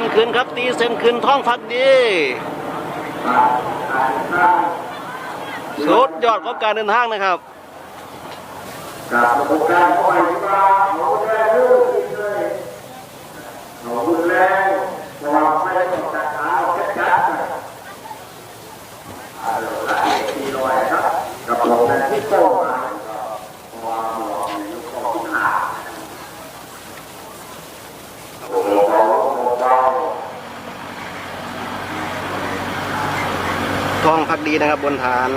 นขึ้นครับ ตีเส้นขึ้นท้องพักดี สุดยอดของการเดินทางนะครับกับระบบการคอยที่ว่าขาได้เรื่องจริงเลยเขารุนแรงเพราะว่าไม่ได้ต้องจัดหาเอาแค่จัดนะเอาละทีลอยครับกับระบบนั้นที่โตมาะว่าหมวกในยุคของที่หาโอ้โหโอ้โห ทองพักดีนะครับ บนฐาน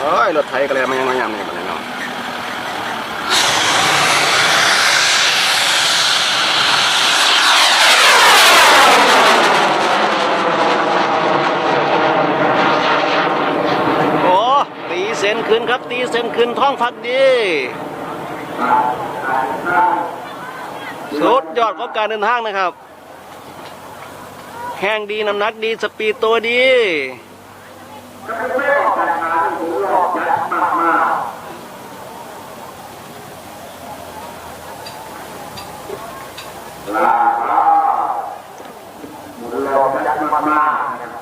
โอ้ย รถไถก็เลยมันยังไม่ยำนี่มันเลยเนาะโอ้ ตีเส้นครับ ตีเส้นขึ้นท้องพักดีสุดยอดของการเดินทางนะครับ แห้งดีน้ำหนักดีสปีดตัวดีลากมากลาลาหมุนหลอกยัดมากมากนะครับ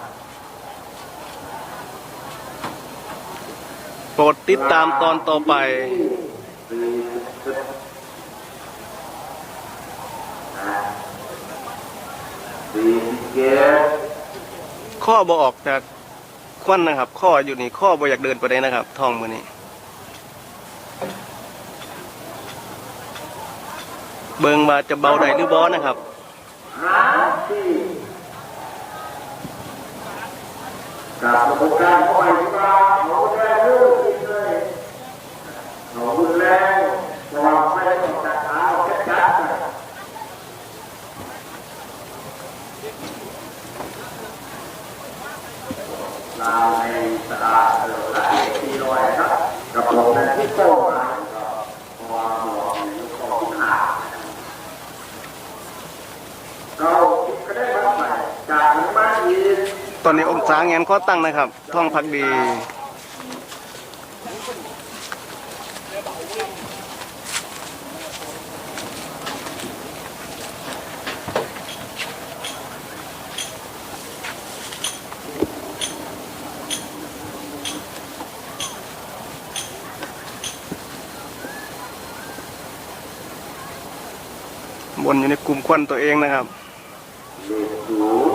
โปรดติดตามตอนต่อไปข้อบอออกจากควันนะครับ ข้ออยู่นี่ข้อบออยากเดินไปได้นะครับท้องมือนี้เบิงมาจะเบาได้หรือบอนะครับห้าสี่กับระบบการคอยที่ว่าเขาได้เรื่องจริงเลยเขารุน แรงเราไม่ได้ต้องจัดหาเอาแค่จัดนะลาในตลาดเออหลายปีลอยครับกับผมนั้นที่โตมาก็เพราะว่าหมวในยุคของหาเราก็ได้รับใหม่จากนั้นมาอีกตอนนี้องศาแงนข้อตั้งนะครับท้องพักดี บนอยู่ในกลุ่มควันตัวเองนะครับเด็กสูง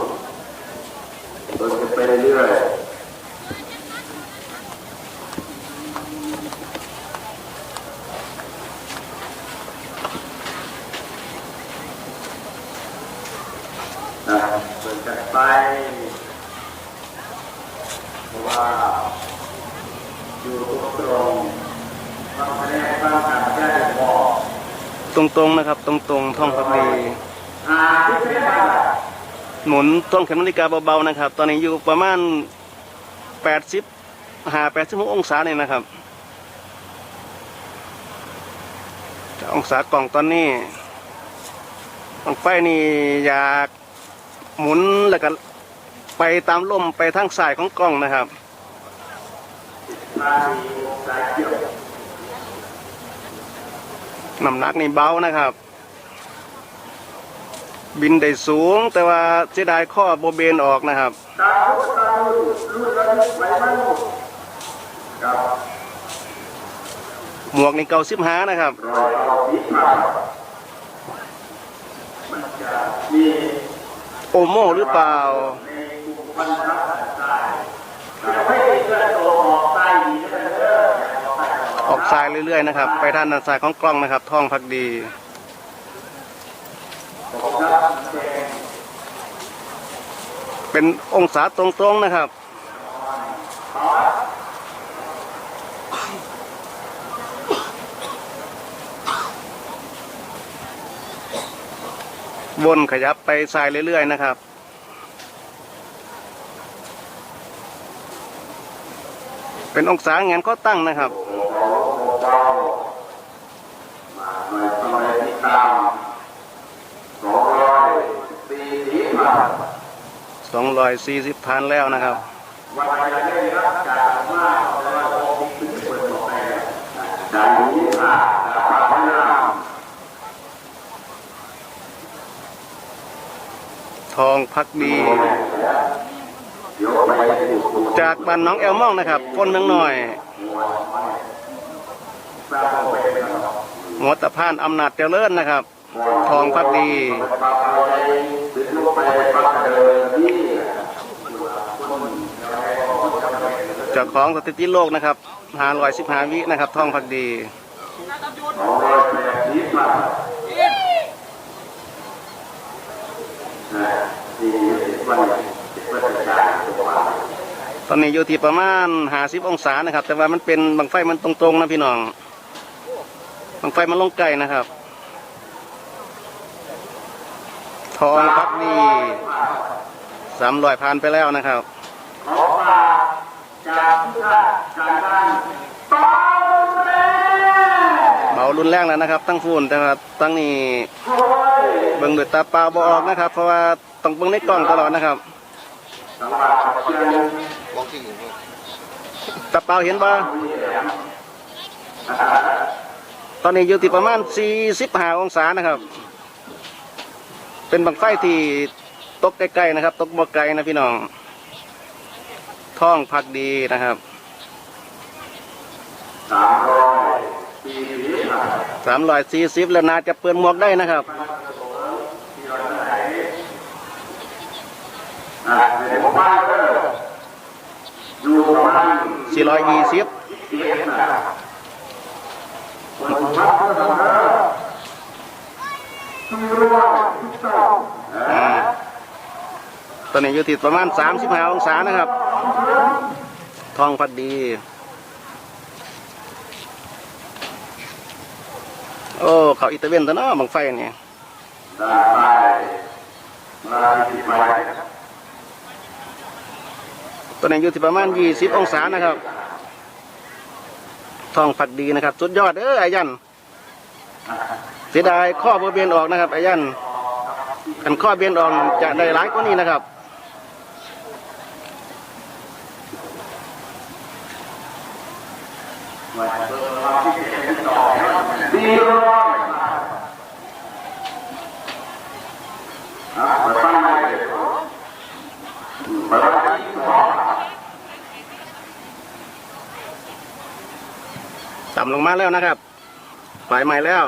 เดินกันไปเรื่อยๆนะเดินกันไปเพราะว่าอยู่ตรงๆฟังคะแนนฟังการแก้บอก ตรงๆนะครับ ตรงๆท้องพักดีหมุนต้นเข็มนาฬิกาเบาๆนะครับ ตอนนี้อยู่ประมาณแปดสิบหาแปดสิบหกองศาเนี่ยนะครับองศากล่องตอนนี้องไฟนี่อยากหมุนแล้วก็ไปตามลมไปทางสายของกล้องนะครับ ทางสายเกี่ยว น้ำหนักนี่เบานะครับ บินได้สูง แต่ว่าเสียดายข้อโบเบนออกนะครับหมวกนี่เก่าสิบหานะครับโอโมหรือเปล่า ในกลุ่มพันธะตายจะไม่ได้เกิดตัวออกตายดีนะเด้ ออกซ้ายเรื่อยๆนะครับ ไปด้านด้านซ้ายของกล้องนะครับท้องพักดีเป็นองศาตรงๆนะครับ วนขยับไปซ้ายเรื่อยๆนะครับ เป็นองศาแงนก็ตั้งนะครับ สองร้อยสี่สิบพันแล้วนะครับวันจะได้รับการว่าเราคงถึงเปิดต่อไปดังนี้ค่ะพระพนามทองพักดี จากบ้านน้องแอลมองนะครับคนเมืองหน่อย หัวตะพานอำนาจเจริญนะครับ ทองพักดีปากเจ้าของสถิติโลกนะครับหาร้อยสิบห้าวินะครับทองพักดีตอนนี้อยู่ที่ประมาณหาสิบองศานะครับ แต่ว่ามันเป็นบังไฟมันตรงๆนะพี่น้อง บังไฟมันลงไกลนะครับ ทองพักดีสามร้อยพันไปแล้วนะครับขอฝากจากทุกท่านการบ้านต่อแม่เบารุนแรงแล้วนะครับ ตั้งฟูนแต่ว่าตั้งนี้ช่วยเบิ่งด้วยตาเปล่าบ่ออกนะครับ เพราะว่าต้องเบิ่งในกล้องตลอดนะครับสังหารเชียงตาเปล่าเห็นบ่ ตอนนี้อยู่ที่ประมาณ 45 องศานะครับ เป็นบังไฟที่ตกใกล้ๆนะครับ ตกบ่ไกลนะพี่น้อง ท่องพักดีนะครับสามร้อยสี่สิบแล้วนาจะเปิดหมวกได้นะครับสี่ร้อยยี่สิบ เจ็ดนะคนพักก็ทำได้สี่ร้อยสิบสองตอนนี้อยู่ที่ประมาณสามสิบห้าองศานะครับทองพักดีโอ้เขาอิตาเวนตัวเนาะบังไฟนี่ด้านใต้มาที่ไปตอนนี้อยู่ที่ประมาณยี่สิบองศานะครับ ท่องพักดีนะครับ สุดยอดเอออายันเสียดายข้อเบอร์เบียนออกนะครับอายันกันข้อเบียนออกจะได้หลายกว่านี้นะครับสี่ร้อยอะเปิดตั้งได้เลยเปิด ต่ำลงมาแล้วนะครับปลายใหม่แล้ว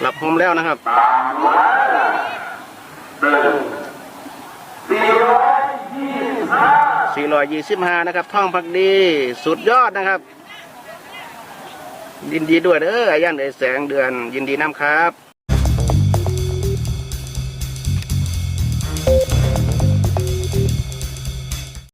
หลับโฮมแล้วนะครับตามหนึ่งสี่ร้อยยี่สิบห้านะครับ ท่องพักดี สุดยอดนะครับ ยินดีด้วยเด้ออายันเอแสงเดือน ยินดีน้ำครับ